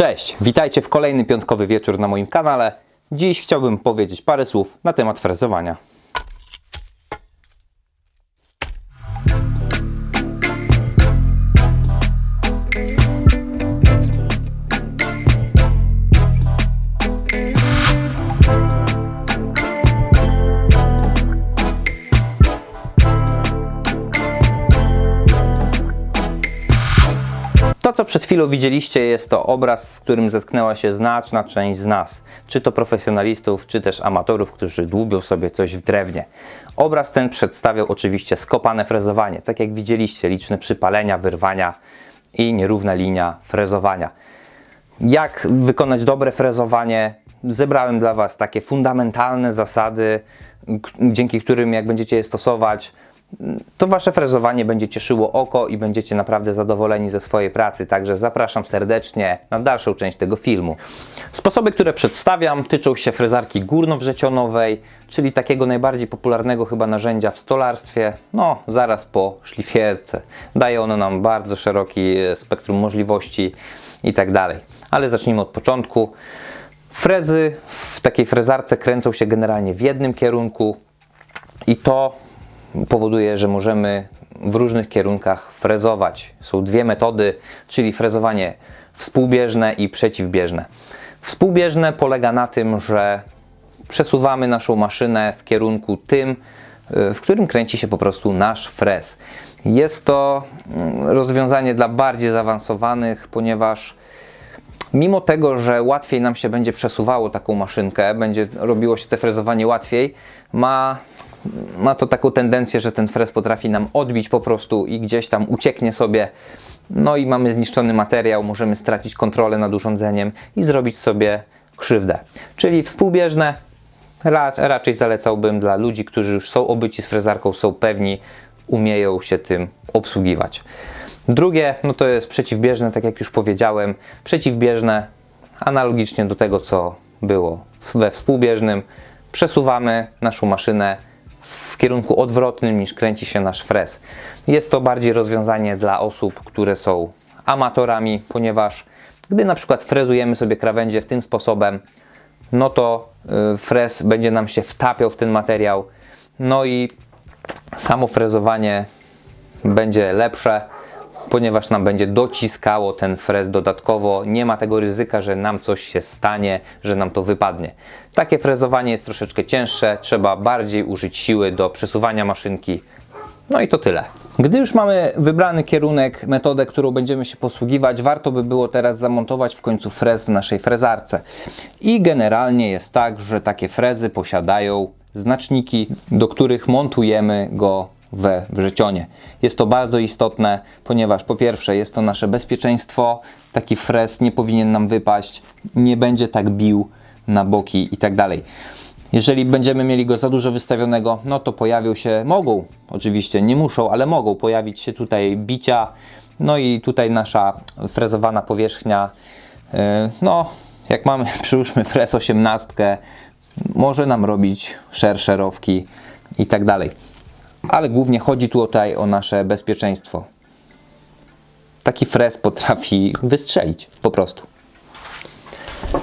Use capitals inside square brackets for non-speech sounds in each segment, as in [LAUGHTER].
Cześć, witajcie w kolejny piątkowy wieczór na moim kanale. Dziś chciałbym powiedzieć parę słów na temat frezowania. Co przed chwilą widzieliście, jest to obraz, z którym zetknęła się znaczna część z nas, czy to profesjonalistów, czy też amatorów, którzy dłubią sobie coś w drewnie. Obraz ten przedstawiał oczywiście skopane frezowanie, tak jak widzieliście, liczne przypalenia, wyrwania i nierówna linia frezowania. Jak wykonać dobre frezowanie? Zebrałem dla Was takie fundamentalne zasady, dzięki którym jak będziecie je stosować, to Wasze frezowanie będzie cieszyło oko i będziecie naprawdę zadowoleni ze swojej pracy. Także zapraszam serdecznie na dalszą część tego filmu. Sposoby, które przedstawiam, tyczą się frezarki górnowrzecionowej, czyli takiego najbardziej popularnego chyba narzędzia w stolarstwie, no zaraz po szlifierce. Daje ono nam bardzo szeroki e, spektrum możliwości i tak dalej. Ale zacznijmy od początku. Frezy w takiej frezarce kręcą się generalnie w jednym kierunku i to powoduje, że możemy w różnych kierunkach frezować. Są dwie metody, czyli frezowanie współbieżne i przeciwbieżne. Współbieżne polega na tym, że przesuwamy naszą maszynę w kierunku tym, y, w którym kręci się po prostu nasz frez. Jest to mm, rozwiązanie dla bardziej zaawansowanych, ponieważ mimo tego, że łatwiej nam się będzie przesuwało taką maszynkę, będzie robiło się te frezowanie łatwiej, ma, ma to taką tendencję, że ten frez potrafi nam odbić po prostu i gdzieś tam ucieknie sobie. No i mamy zniszczony materiał, możemy stracić kontrolę nad urządzeniem i zrobić sobie krzywdę. Czyli współbieżne ra, raczej zalecałbym dla ludzi, którzy już są obyci z frezarką, są pewni, umieją się tym obsługiwać. Drugie, no to jest przeciwbieżne, tak jak już powiedziałem. Przeciwbieżne, analogicznie do tego, co było we współbieżnym, przesuwamy naszą maszynę w kierunku odwrotnym niż kręci się nasz frez. Jest to bardziej rozwiązanie dla osób, które są amatorami, ponieważ gdy na przykład frezujemy sobie krawędzie w tym sposobem, no to y, frez będzie nam się wtapiał w ten materiał, no i samo frezowanie będzie lepsze, ponieważ nam będzie dociskało ten frez dodatkowo. Nie ma tego ryzyka, że nam coś się stanie, że nam to wypadnie. Takie frezowanie jest troszeczkę cięższe, trzeba bardziej użyć siły do przesuwania maszynki. No i to tyle. Gdy już mamy wybrany kierunek, metodę, którą będziemy się posługiwać, warto by było teraz zamontować w końcu frez w naszej frezarce. I generalnie jest tak, że takie frezy posiadają znaczniki, do których montujemy go we wrzecionie. Jest to bardzo istotne, ponieważ po pierwsze jest to nasze bezpieczeństwo, taki frez nie powinien nam wypaść, nie będzie tak bił na boki i tak dalej. Jeżeli będziemy mieli go za dużo wystawionego, no to pojawią się, mogą, oczywiście nie muszą, ale mogą pojawić się tutaj bicia, no i tutaj nasza frezowana powierzchnia, yy, no jak mamy, [LAUGHS] przyłóżmy frez 18, może nam robić szersze rowki i tak dalej. Ale głównie chodzi tutaj o nasze bezpieczeństwo. Taki frez potrafi wystrzelić po prostu.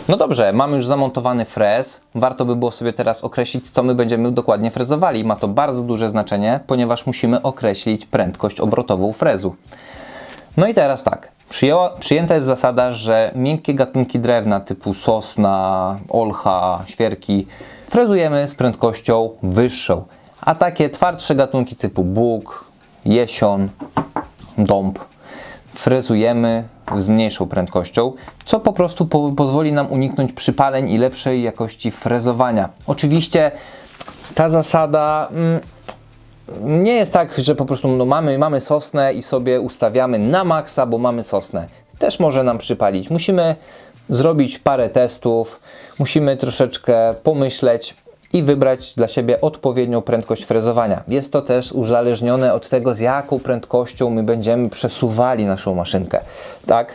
No dobrze, mamy już zamontowany frez. Warto by było sobie teraz określić, co my będziemy dokładnie frezowali. Ma to bardzo duże znaczenie, ponieważ musimy określić prędkość obrotową frezu. No i teraz tak. Przyjęła, przyjęta jest zasada, że miękkie gatunki drewna typu sosna, olcha, świerki frezujemy z prędkością wyższą, a takie twardsze gatunki typu bóg, jesion, dąb frezujemy z mniejszą prędkością, co po prostu po pozwoli nam uniknąć przypaleń i lepszej jakości frezowania. Oczywiście ta zasada mm, nie jest tak, że po prostu no mamy, mamy sosnę i sobie ustawiamy na maksa, bo mamy sosnę. Też może nam przypalić. Musimy zrobić parę testów, musimy troszeczkę pomyśleć i wybrać dla siebie odpowiednią prędkość frezowania. Jest to też uzależnione od tego, z jaką prędkością my będziemy przesuwali naszą maszynkę. Tak?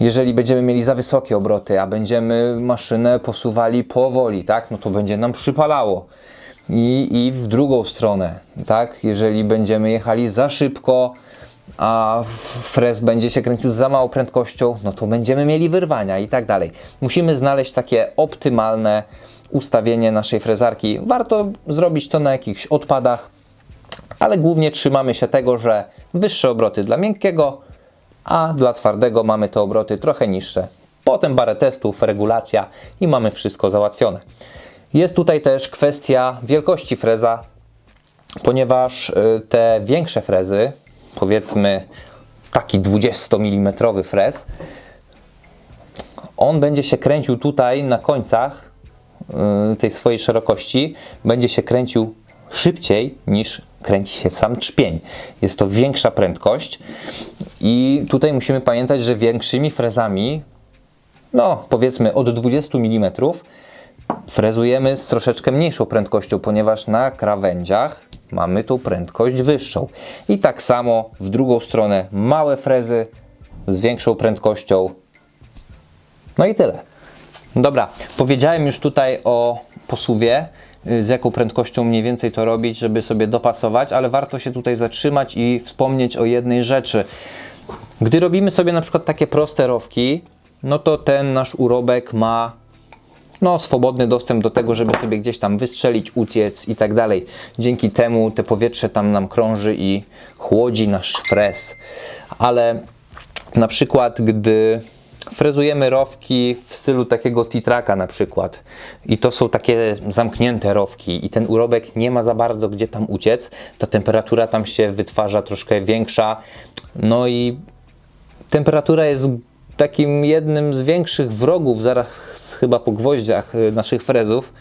Jeżeli będziemy mieli za wysokie obroty, a będziemy maszynę posuwali powoli, tak? no to będzie nam przypalało i, i w drugą stronę, tak? Jeżeli będziemy jechali za szybko, a frez będzie się kręcił z za małą prędkością, no to będziemy mieli wyrwania i tak dalej. Musimy znaleźć takie optymalne ustawienie naszej frezarki. Warto zrobić to na jakichś odpadach, ale głównie trzymamy się tego, że wyższe obroty dla miękkiego, a dla twardego mamy te obroty trochę niższe. Potem parę testów, regulacja i mamy wszystko załatwione. Jest tutaj też kwestia wielkości freza, ponieważ y, te większe frezy, powiedzmy taki 20 mm frez, on będzie się kręcił tutaj na końcach y, tej swojej szerokości, będzie się kręcił szybciej niż kręci się sam trzpień. Jest to większa prędkość. I tutaj musimy pamiętać, że większymi frezami, no powiedzmy od 20 mm, frezujemy z troszeczkę mniejszą prędkością, ponieważ na krawędziach mamy tą prędkość wyższą. I tak samo w drugą stronę małe frezy z większą prędkością. No i tyle. Dobra, powiedziałem już tutaj o posuwie, y, z jaką prędkością mniej więcej to robić, żeby sobie dopasować, ale warto się tutaj zatrzymać i wspomnieć o jednej rzeczy. Gdy robimy sobie na przykład takie proste rowki, no to ten nasz urobek ma no, swobodny dostęp do tego, żeby sobie gdzieś tam wystrzelić, uciec i tak dalej. Dzięki temu te powietrze tam nam krąży i chłodzi nasz frez. Ale na przykład, gdy frezujemy rowki w stylu takiego titraka na przykład i to są takie zamknięte rowki i ten urobek nie ma za bardzo gdzie tam uciec, ta temperatura tam się wytwarza troszkę większa, no i temperatura jest takim jednym z większych wrogów, zaraz chyba po gwoździach y, naszych frezów.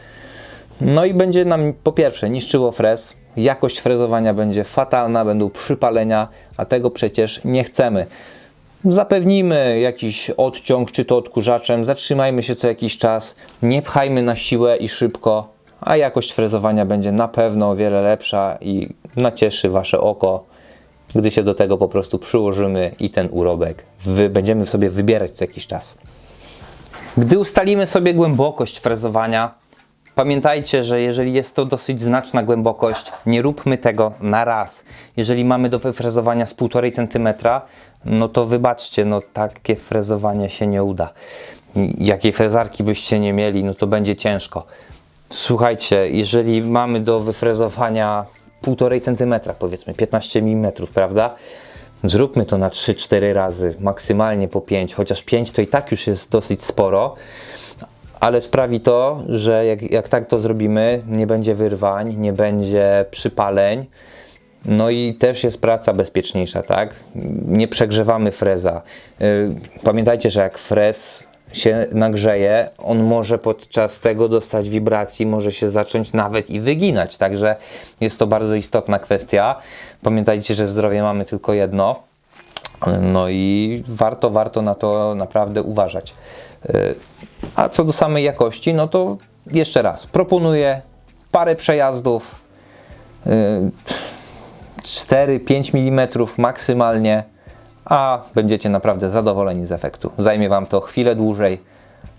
No i będzie nam po pierwsze niszczyło frez, jakość frezowania będzie fatalna, będą przypalenia, a tego przecież nie chcemy. Zapewnijmy jakiś odciąg, czy to odkurzaczem, zatrzymajmy się co jakiś czas, nie pchajmy na siłę i szybko, a jakość frezowania będzie na pewno o wiele lepsza i nacieszy Wasze oko gdy się do tego po prostu przyłożymy i ten urobek wy, będziemy sobie wybierać co jakiś czas. Gdy ustalimy sobie głębokość frezowania, pamiętajcie, że jeżeli jest to dosyć znaczna głębokość, nie róbmy tego na raz. Jeżeli mamy do wyfrezowania z 1,5 cm, no to wybaczcie, no takie frezowanie się nie uda. Jakiej frezarki byście nie mieli, no to będzie ciężko. Słuchajcie, jeżeli mamy do wyfrezowania 1,5 cm, powiedzmy 15 mm, prawda? Zróbmy to na 3-4 razy, maksymalnie po 5, chociaż 5 to i tak już jest dosyć sporo, ale sprawi to, że jak, jak tak to zrobimy, nie będzie wyrwań, nie będzie przypaleń, no i też jest praca bezpieczniejsza, tak? Nie przegrzewamy freza. Y, pamiętajcie, że jak frez się nagrzeje, on może podczas tego dostać wibracji, może się zacząć nawet i wyginać. Także jest to bardzo istotna kwestia. Pamiętajcie, że zdrowie mamy tylko jedno. No i warto, warto na to naprawdę uważać. Y, a co do samej jakości, no to jeszcze raz proponuję parę przejazdów 4-5 y, mm maksymalnie a będziecie naprawdę zadowoleni z efektu. Zajmie Wam to chwilę dłużej,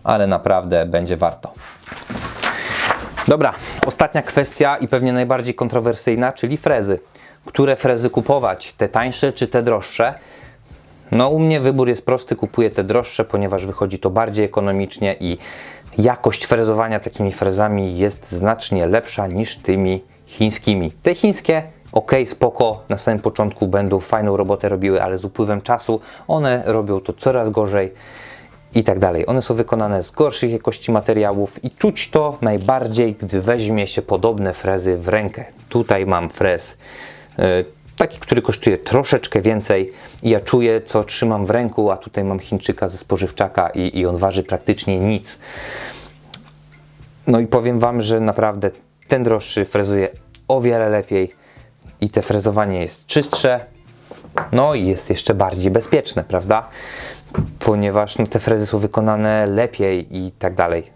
ale naprawdę będzie warto. Dobra, ostatnia kwestia i pewnie najbardziej kontrowersyjna, czyli frezy. Które frezy kupować? Te tańsze czy te droższe? No u mnie wybór jest prosty, kupuję te droższe, ponieważ wychodzi to bardziej ekonomicznie i jakość frezowania takimi frezami jest znacznie lepsza niż tymi chińskimi. Te chińskie ok, spoko, na samym początku będą fajną robotę robiły, ale z upływem czasu one robią to coraz gorzej i tak dalej. One są wykonane z gorszych jakości materiałów i czuć to najbardziej, gdy weźmie się podobne frezy w rękę. Tutaj mam frez yy, taki, który kosztuje troszeczkę więcej i ja czuję, co trzymam w ręku, a tutaj mam Chińczyka ze spożywczaka i, i on waży praktycznie nic. No i powiem Wam, że naprawdę ten droższy frezuje o wiele lepiej i te frezowanie jest czystsze, no i jest jeszcze bardziej bezpieczne, prawda? Ponieważ no, te frezy są wykonane lepiej i tak dalej.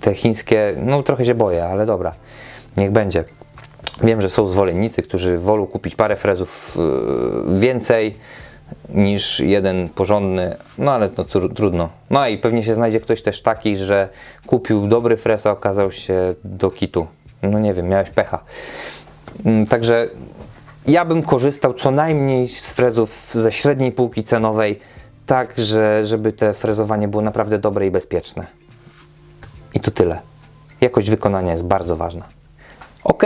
Te chińskie, no trochę się boję, ale dobra, niech będzie. Wiem, że są zwolennicy, którzy wolą kupić parę frezów yy, więcej niż jeden porządny, no ale to trudno. No i pewnie się znajdzie ktoś też taki, że kupił dobry frez, a okazał się do kitu. No nie wiem, miałeś pecha. Mm, także Ja bym korzystał co najmniej z frezów ze średniej półki cenowej, tak że, żeby te frezowanie było naprawdę dobre i bezpieczne. I to tyle. Jakość wykonania jest bardzo ważna. Ok,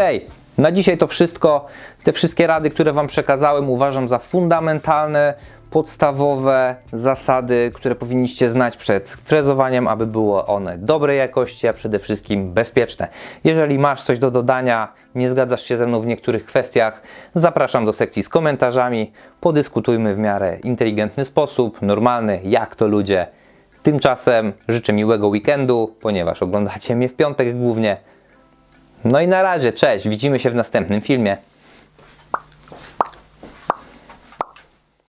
na dzisiaj to wszystko. Te wszystkie rady, które Wam przekazałem, uważam za fundamentalne, podstawowe zasady, które powinniście znać przed frezowaniem, aby było one dobrej jakości, a przede wszystkim bezpieczne. Jeżeli masz coś do dodania, nie zgadzasz się ze mną w niektórych kwestiach, zapraszam do sekcji z komentarzami. Podyskutujmy w miarę inteligentny sposób, normalny, jak to ludzie. Tymczasem życzę miłego weekendu, ponieważ oglądacie mnie w piątek głównie. No i na razie, cześć, widzimy się w następnym filmie.